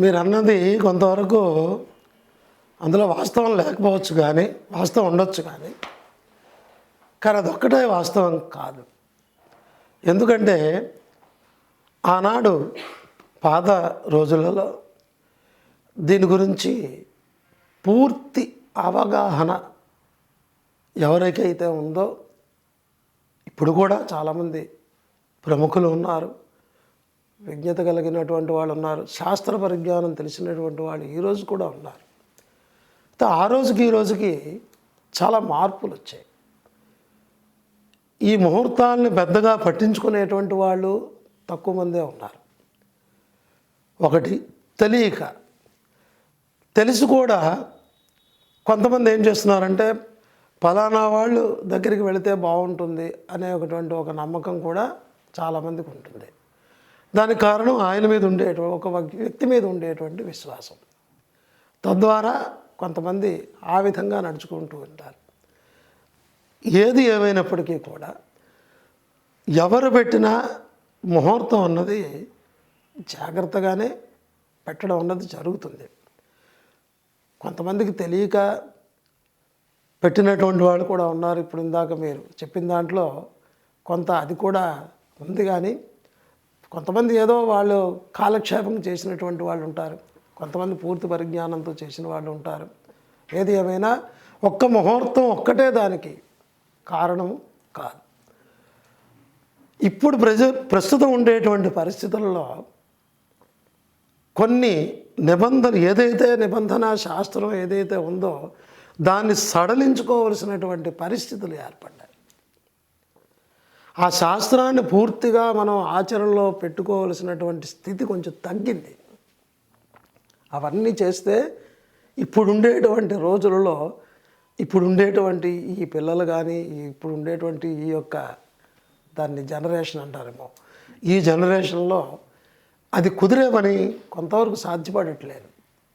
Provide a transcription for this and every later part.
మీరు అన్నది కొంతవరకు అందులో వాస్తవం లేకపోవచ్చు కానీ వాస్తవం ఉండొచ్చు కానీ కానీ అదొక్కటే వాస్తవం కాదు. ఎందుకంటే ఆనాడు పాత రోజులలో దీని గురించి పూర్తి అవగాహన ఎవరికైతే ఉందో ఇప్పుడు కూడా చాలామంది ప్రముఖులు ఉన్నారు. విజ్ఞత కలిగినటువంటి వాళ్ళు ఉన్నారు. శాస్త్ర పరిజ్ఞానం తెలిసినటువంటి వాళ్ళు ఈరోజు కూడా ఉన్నారు. ఆ రోజుకి ఈ రోజుకి చాలా మార్పులు వచ్చాయి. ఈ ముహూర్తాలని పెద్దగా పట్టించుకునేటువంటి వాళ్ళు తక్కువ మందే ఉన్నారు. ఒకటి తెలియక. తెలిసి కూడా కొంతమంది ఏం చేస్తున్నారంటే ఫలానా వాళ్ళు దగ్గరికి వెళితే బాగుంటుంది అనే ఒకటువంటి ఒక నమ్మకం కూడా చాలామందికి ఉంటుంది. దానికి కారణం ఆయన మీద ఉండేటువంటి ఒక వ్యక్తి మీద ఉండేటువంటి విశ్వాసం. తద్వారా కొంతమంది ఆ విధంగా నడుచుకుంటూ ఉంటారు. ఏది ఏమైనప్పటికీ కూడా ఎవరు పెట్టినా ముహూర్తం అన్నది జాగ్రత్తగానే పెట్టడం అన్నది జరుగుతుంది. కొంతమందికి తెలియక పెట్టినటువంటి వాళ్ళు కూడా ఉన్నారు. ఇప్పుడు ఇందాక మీరు చెప్పిన దాంట్లో కొంత అది కూడా ఉంది కానీ కొంతమంది ఏదో వాళ్ళు కాలక్షేపం చేసినటువంటి వాళ్ళు ఉంటారు. కొంతమంది పూర్తి పరిజ్ఞానంతో చేసిన వాళ్ళు ఉంటారు. ఏది ఏమైనా ఒక్క ముహూర్తం ఒక్కటే దానికి కారణం కాదు. ఇప్పుడు ప్రజ ప్రస్తుతం ఉండేటువంటి పరిస్థితుల్లో కొన్ని నిబంధన ఏదైతే నిబంధన శాస్త్రం ఏదైతే ఉందో దాన్ని సడలించుకోవలసినటువంటి పరిస్థితులు ఏర్పడ్డాయి. ఆ శాస్త్రాన్ని పూర్తిగా మనం ఆచరణలో పెట్టుకోవలసినటువంటి స్థితి కొంచెం తగ్గింది. అవన్నీ చేస్తే ఇప్పుడుండేటువంటి రోజులలో ఇప్పుడుండేటువంటి ఈ పిల్లలు కానీ ఇప్పుడు ఉండేటువంటి ఈ యొక్క దాన్ని జనరేషన్ అంటారేమో. ఈ జనరేషన్లో అది కుదిరేమని కొంతవరకు సాధ్యపడట్లేదు.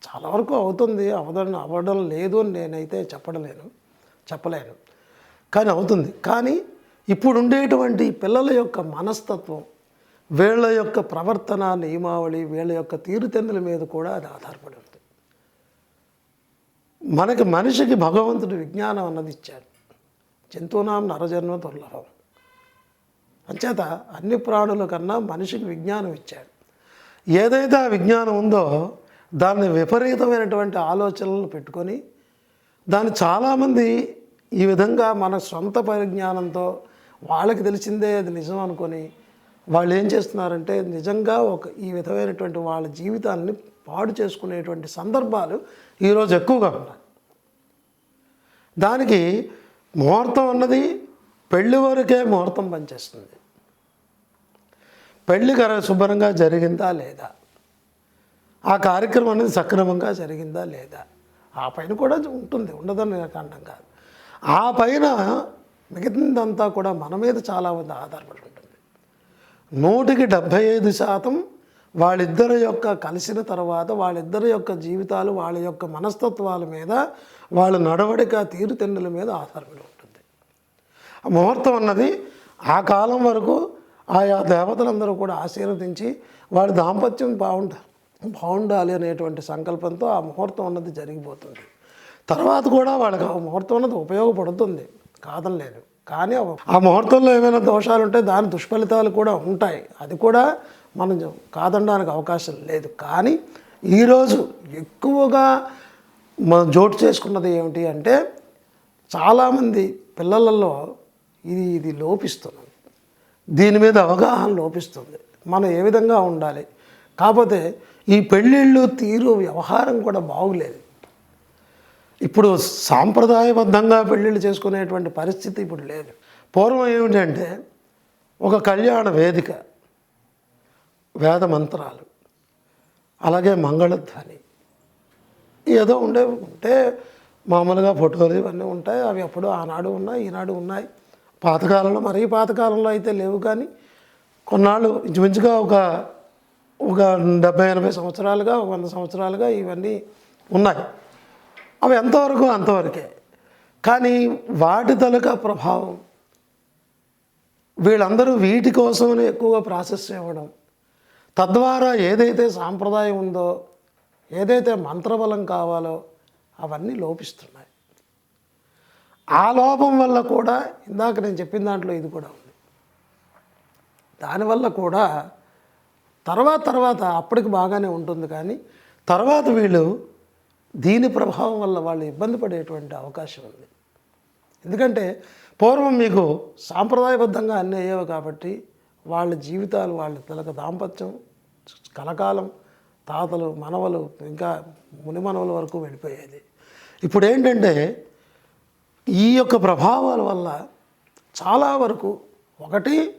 చాలా వరకు అవుతుంది అవదని అవ్వడం లేదు అని నేనైతే చెప్పడలేను చెప్పలేను. కానీ అవుతుంది. కానీ ఇప్పుడు ఉండేటువంటి పిల్లల యొక్క మనస్తత్వం వీళ్ళ యొక్క ప్రవర్తన నియమావళి వీళ్ళ యొక్క తీరుతెన్నుల మీద కూడా అది ఆధారపడి ఉంది మనకి మనిషికి భగవంతుడు విజ్ఞానం అన్నది ఇచ్చాడు. జంతువునాం నరజన్మ దుర్లభం. అంచేత అన్ని ప్రాణుల కన్నా మనిషికి విజ్ఞానం ఇచ్చాడు. ఏదైతే ఆ విజ్ఞానం ఉందో దాన్ని విపరీతమైనటువంటి ఆలోచనలు పెట్టుకొని దాన్ని చాలామంది ఈ విధంగా మన సొంత పరిజ్ఞానంతో వాళ్ళకి తెలిసిందే అది నిజం అనుకొని వాళ్ళు ఏం చేస్తున్నారంటే నిజంగా ఒక ఈ విధమైనటువంటి వాళ్ళ జీవితాన్ని పాడు చేసుకునేటువంటి సందర్భాలు ఈరోజు ఎక్కువగా ఉన్నాయి. దానికి ముహూర్తం అన్నది పెళ్ళి వరకే ముహూర్తం పనిచేస్తుంది. పెళ్ళి కర శుభ్రంగా జరిగిందా లేదా? ఆ కార్యక్రమం అనేది సక్రమంగా జరిగిందా లేదా? ఆ పైన కూడా ఉంటుంది ఉండదని కారణం కాదు. ఆ పైన మిగతాదంతా కూడా మన మీద చాలా మంది ఆధారపడి ఉంటుంది. నూటికి డెబ్భై ఐదు శాతం వాళ్ళిద్దరి యొక్క కలిసిన తర్వాత వాళ్ళిద్దరి యొక్క జీవితాలు వాళ్ళ యొక్క మనస్తత్వాల మీద వాళ్ళ నడవడిక తీరుతెన్నుల మీద ఆధారపడి ఉంటుంది. ఆ ముహూర్తం అన్నది ఆ కాలం వరకు ఆయా దేవతలందరూ కూడా ఆశీర్వదించి వాడి దాంపత్యం బాగుండాలి బాగుండాలి అనేటువంటి సంకల్పంతో ఆ ముహూర్తం అన్నది జరిగిపోతుంది. తర్వాత కూడా వాళ్ళకి ఆ ముహూర్తం అన్నది ఉపయోగపడుతుంది. కాదనలేదు. కానీ ఆ ముహూర్తంలో ఏమైనా దోషాలు ఉంటే దాని దుష్ఫలితాలు కూడా ఉంటాయి. అది కూడా మనం కాదనడానికి అవకాశం లేదు. కానీ ఈరోజు ఎక్కువగా మనం జోటు చేసుకున్నది ఏమిటి అంటే చాలామంది పిల్లలలో ఇది ఇది లోపిస్తున్నది. దీని మీద అవగాహన లోపిస్తుంది. మనం ఏ విధంగా ఉండాలి? కాకపోతే ఈ పెళ్ళిళ్ళు తీరు వ్యవహారం కూడా బాగులేదు. ఇప్పుడు సాంప్రదాయబద్ధంగా పెళ్ళిళ్ళు చేసుకునేటువంటి పరిస్థితి ఇప్పుడు లేదు. పూర్వం ఏమిటంటే ఒక కళ్యాణ వేదిక వేద మంత్రాలు అలాగే మంగళధ్వని ఏదో ఉండే ఉంటే మామూలుగా ఫోటోలు ఇవన్నీ ఉంటాయి. అవి అప్పుడు ఆనాడు ఉన్నాయి ఈనాడు ఉన్నాయి. పాతకాలంలో మరీ పాతకాలంలో అయితే లేవు కానీ కొన్నాళ్ళు ఇంచుమించుగా ఒక ఒక డెబ్బై ఎనభై సంవత్సరాలుగా వంద సంవత్సరాలుగా ఇవన్నీ ఉన్నాయి. అవి ఎంతవరకు అంతవరకే. కానీ వాటి తలక ప్రభావం. వీళ్ళందరూ వీటి కోసమే ఎక్కువగా ప్రాసెస్ ఇవ్వడం తద్వారా ఏదైతే సాంప్రదాయం ఉందో ఏదైతే మంత్రబలం కావాలో అవన్నీ లోపిస్తున్నాయి. ఆ లోపం వల్ల కూడా ఇందాక నేను చెప్పిన దాంట్లో ఇది కూడా ఉంది. దానివల్ల కూడా తర్వాత తర్వాత అప్పటికి బాగానే ఉంటుంది కానీ తర్వాత వీళ్ళు దీని ప్రభావం వల్ల వాళ్ళు ఇబ్బంది పడేటువంటి అవకాశం ఉంది. ఎందుకంటే పూర్వం మీకు సాంప్రదాయబద్ధంగా అన్నీ అయ్యేవి కాబట్టి వాళ్ళ జీవితాలు వాళ్ళ పిల్లక దాంపత్యం కలకాలం తాతలు మనవలు ఇంకా మునిమనవల వరకు వెళ్ళిపోయేది. ఇప్పుడు ఏంటంటే ఈ యొక్క ప్రభావాల వల్ల చాలా వరకు ఒకటి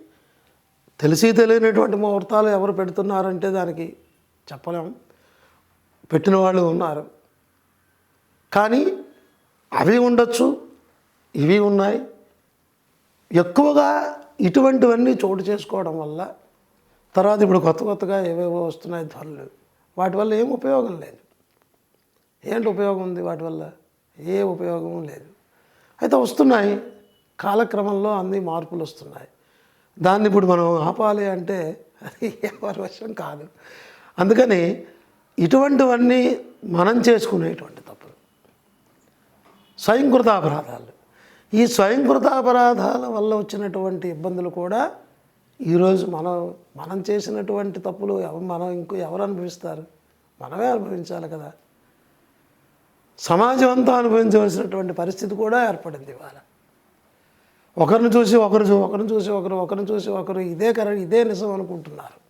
తెలిసి తెలియనటువంటి ముహూర్తాలు ఎవరు పెడుతున్నారంటే దానికి చెప్పలేం. పెట్టిన వాళ్ళు ఉన్నారు. కానీ అవి ఉండొచ్చు ఇవి ఉన్నాయి. ఎక్కువగా ఇటువంటివన్నీ చోటు చేసుకోవడం వల్ల తర్వాత ఇప్పుడు కొత్త కొత్తగా ఏవేవో వస్తున్నాయి ధరలు. వాటి వల్ల ఏం ఉపయోగం లేదు. ఏంటి ఉపయోగం ఉంది వాటి వల్ల? ఏ ఉపయోగం లేదు. అయితే వస్తున్నాయి. కాలక్రమంలో అన్ని మార్పులు వస్తున్నాయి. దాన్ని ఇప్పుడు మనం ఆపాలి అంటే అది ఎవరి వశం కాదు. అందుకని ఇటువంటివన్నీ మనం చేసుకునేటువంటి స్వయంకృత అపరాధాలు ఈ స్వయంకృత అపరాధాల వల్ల వచ్చినటువంటి ఇబ్బందులు కూడా ఈరోజు మనం మనం చేసినటువంటి తప్పులు ఎవ మనం ఇంకో ఎవరు అనుభవిస్తారు? మనమే అనుభవించాలి కదా. సమాజం అంతా అనుభవించవలసినటువంటి పరిస్థితి కూడా ఏర్పడింది ఇవాళ. ఒకరిని చూసి ఒకరు చూ- ఒకరిని చూసి ఒకరు ఒకరిని చూసి ఒకరు ఇదే కర ఇదే నిజం అనుకుంటున్నారు.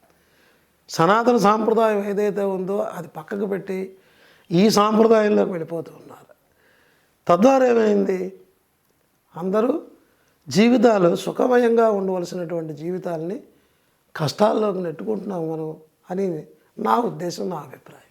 సనాతన సాంప్రదాయం ఏదైతే ఉందో అది పక్కకు పెట్టి ఈ సాంప్రదాయంలోకి వెళ్ళిపోతూ ఉన్నారు. తద్వారా ఏమైంది అందరూ జీవితాలు సుఖమయంగా ఉండవలసినటువంటి జీవితాలని కష్టాల్లోకి నెట్టుకుంటున్నాం మనం అని నా ఉద్దేశం నా అభిప్రాయం.